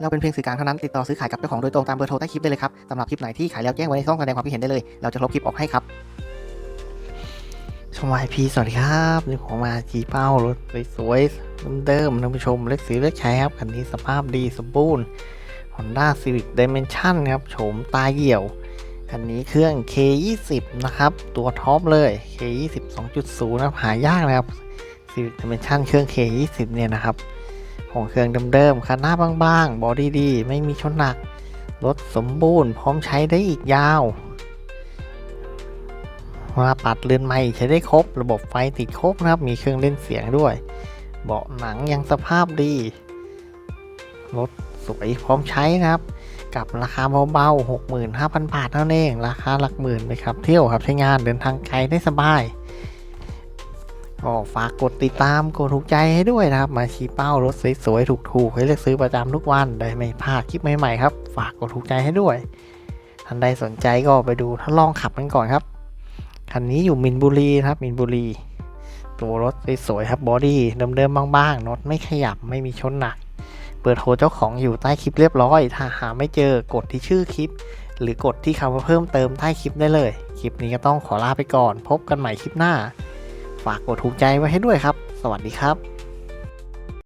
เราเป็นเพียงสื่อกลางเท่านั้นติดต่อซื้อขายกับเจ้าของโดยตรงตามเบอร์โทรใต้คลิปได้เลยครับสำหรับคลิปไหนที่ขายแล้วแจ้งไว้ในช่องแสดงความคิดเห็นได้เลย เราจะลบคลิปออกให้ครับชมวายพีสวัสดีครับนี่ผมมาจีเป้ารถสวยๆเดิมๆท่านผู้ชมเล็กสีเล็กใช้ครับคันนี้สภาพดีสมบูรณ์ Honda Civic Dimension ครับโฉมตาเหี่ยวคันนี้เครื่อง K20 นะครับ ตัวท็อปเลย K20 2.0 นะหายากนะครับ Civic Dimension เครื่อง K20 เนี่ยนะครับ ของเครื่องเดิมๆคันหน้าบางๆ บอดี้ดี ไม่มีชนหนัก รถสมบูรณ์ พร้อมใช้ได้อีกยาวเวลาปัดเรือนใหม่ใช้ได้ครบ ระบบไฟติดครบนะครับ มีเครื่องเล่นเสียงด้วย เบาะหนังยังสภาพดี รถสวยพร้อมใช้นะครับ กับราคาเบาๆ 65,000 บาทเท่านั้นเอง ราคาหลักหมื่นไปครับ เที่ยวครับใช้งานเดินทางไกลได้สบาย ก็ฝากกดติดตามกดถูกใจให้ด้วยนะครับ มาชี้เป้ารถสวยๆถูกๆให้เลือกซื้อประจำทุกวันได้ไม่พลาดคลิปใหม่ๆครับ ฝากกดถูกใจให้ด้วยท่านใดสนใจก็ไปดูทดลองขับกันก่อนครับคันนี้อยู่มินบุรีนะครับมินบุรี ตัวรถสวยๆครับบอดี้เดิมๆบางๆรถไม่ขยับไม่มีชนหนักเบอร์โทรเจ้าของอยู่ใต้คลิปเรียบร้อย ถ้าหาไม่เจอกดที่ชื่อคลิป หรือกดที่คำว่าเพิ่มเติมใต้คลิปได้เลย คลิปนี้ก็ต้องขอลาไปก่อน พบกันใหม่คลิปหน้า ฝากกดถูกใจไว้ให้ด้วยครับ สวัสดีครับ